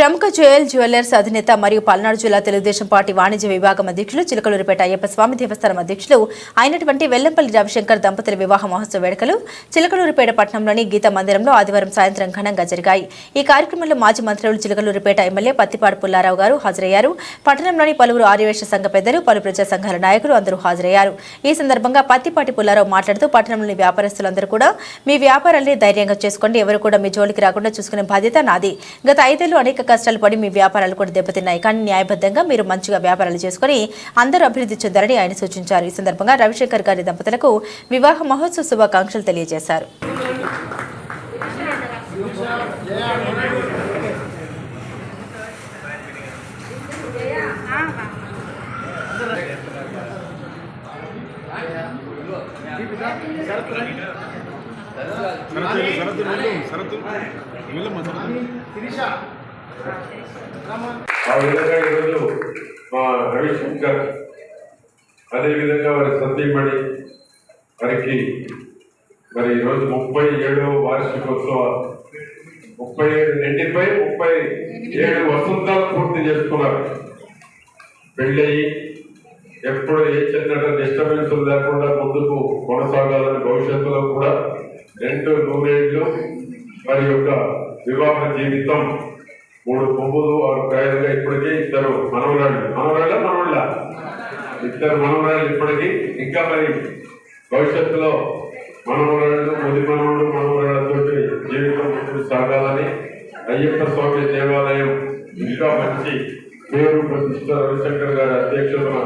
ప్రముఖ జోయల్ జ్యువెలర్స్ అధినేత మరియు పల్నాడు జిల్లా తెలుగుదేశం పార్టీ వాణిజ్య విభాగం అధ్యక్షులు చిలకలూరిపేట అయ్యప్ప స్వామి దేవస్థానం అధ్యక్షులు అయినటువంటి వెల్లంపల్లి రవిశంకర్ దంపతుల వివాహ మహోత్సవ వేడుకలు చిలకలూరిపేట పట్టణంలోని గీతా మందిరంలో ఆదివారం సాయంత్రం ఘనంగా జరిగాయి. ఈ కార్యక్రమంలో మాజీ మంత్రులు చిలకలూరిపేట ఎమ్మెల్యే పత్తిపాడు పుల్లారావు గారు హాజరయ్యారు. పట్టణంలోని పలువురు ఆర్యవేశ సంఘ పెద్దలు పలు ప్రజా సంఘాల నాయకులు అందరూ హాజరయ్యారు. ఈ సందర్భంగా పత్తిపాటి పుల్లారావు మాట్లాడుతూ పట్టణంలోని వ్యాపారస్తులందరూ కూడా మీ వ్యాపారాన్ని ధైర్యంగా చేసుకోండి. ఎవరు కూడా మీ జోలికి రాకుండా చూసుకునే బాధ్యత నాది. గత ఐదేళ్ళు అనేక కష్టాలు పడి మీ వ్యాపారాలు కూడా దెబ్బతిన్నాయి కానీ న్యాయబద్ధంగా మీరు మంచిగా వ్యాపారాలు చేసుకుని అందరూ అభివృద్ధి చెందారని ఆయన సూచించారు ఈ సందర్భంగా రవిశంకర్ గారి దంపతులకు వివాహ మహోత్సవ శుభాకాంక్షలు తెలియజేశారు శరత్ శరత్ వెళ్ళు వెళ్ళమ్మా శరత్ ఆ విధంగా ఈరోజు మా రవిశంకర్ అదేవిధంగా వారి సతీమణి వారికి మరి ఈరోజు ముప్పై ఏడవ వార్షికోత్సవ ముప్పై ఏడు నిండిపై ముప్పై ఏడు వసంతాలు పూర్తి చేసుకున్నారు. పెళ్ళయి ఎప్పుడు ఏ చిన్న డిస్టర్బెన్స్ లేకుండా ముందుకు కొనసాగాలని భవిష్యత్తులో కూడా రెండు నూరేళ్ళు వారి యొక్క వివాహ జీవితం మూడు కొమ్ములు ఆరు కాయలుగా ఇప్పటికీ ఇద్దరు మనవరాళ్ళు. మనవరాళ్ళ మనవళ్ళ? ఇద్దరు మనవరాళ్ళు ఇప్పటికీ ఇంకా మరి భవిష్యత్తులో మనవరాళ్ళు ముది మనవడు మనవరాళ్ళతో జీవితం సాగాలని అయ్యప్ప స్వామి దేవాలయం ఇంకా మంచి పేరు ప్రతిష్ట రవిశంకర్ గారి అధ్యక్షతన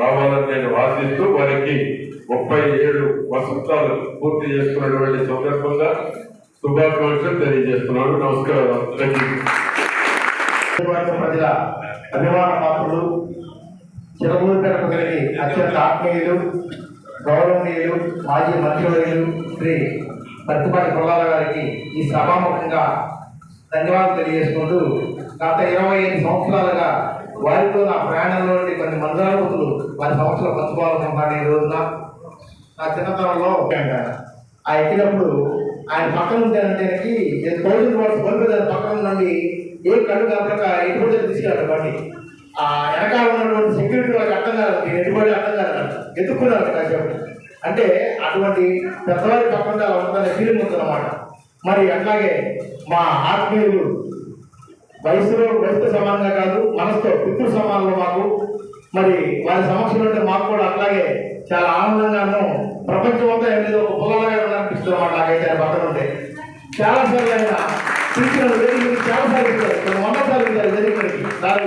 రావాలని నేను ఆశిస్తూ వారికి ముప్పై ఏడు వసంతాలు పూర్తి చేసుకున్నటువంటి సందర్భంగా శుభాకాంక్షలు తెలియజేస్తున్నాను. నమస్కారం. థ్యాంక్ యూ నియోజకవర్గ ప్రజల అభిమాన పాత్రులు చిరమూరిపేట ప్రజలకి అత్యంత ఆత్మీయులు గౌరవనీయులు మాజీ మంత్రివర్యులు శ్రీ పత్తిపాటి పుల్లాల గారికి ఈ సభాముఖంగా ధన్యవాదాలు తెలియజేసుకుంటూ గత ఇరవై ఐదు సంవత్సరాలుగా వారితో నా ప్రయాణంలో కొన్ని మందరాలు వారి సంవత్సరాలు పంచుకోవాలనుకుంటాను ఈ రోజున నా చిన్నతనంలో ఆ ఎక్కినప్పుడు ఆయన పక్కన ఉంటేనంటే థౌజండ్ వాట్స్ పక్కన ఏ కళ్ళు కనపడక ఎటువంటి తీసుకెళ్ళారు బండి ఆ వెనకాల ఉన్నటువంటి సెక్యూరిటీ వాళ్ళకి అర్థం కాదు నేను ఎటువంటి అర్థం కాదు ఎదుర్కొన్నారు కాసేపు. అంటే అటువంటి పెద్దవారి తప్పకుండా అలా ఉంటుందనే ఫీలింగ్ ఉందన్నమాట మరి అట్లాగే మా ఆత్మీయులు వయసులో వయసుతో సమానంగా కాదు మనసుతో పితృ సమానంలో మాకు మరి వారి సమక్షంలో అంటే మాకు కూడా అట్లాగే చాలా ఆనందంగాను ప్రపంచం అంతా ఏం లేదు ఒక పొలంగా అనిపిస్తుంది అన్నమాట నాకైతే ఆయన పక్కన ఉంటే. చాలా సార్లు ఆయన పిలిచిన వేదిక చాలా సార్లు ఇస్తారు కొన్ని వంద సార్లు ఇస్తారు వేదికలకి దాని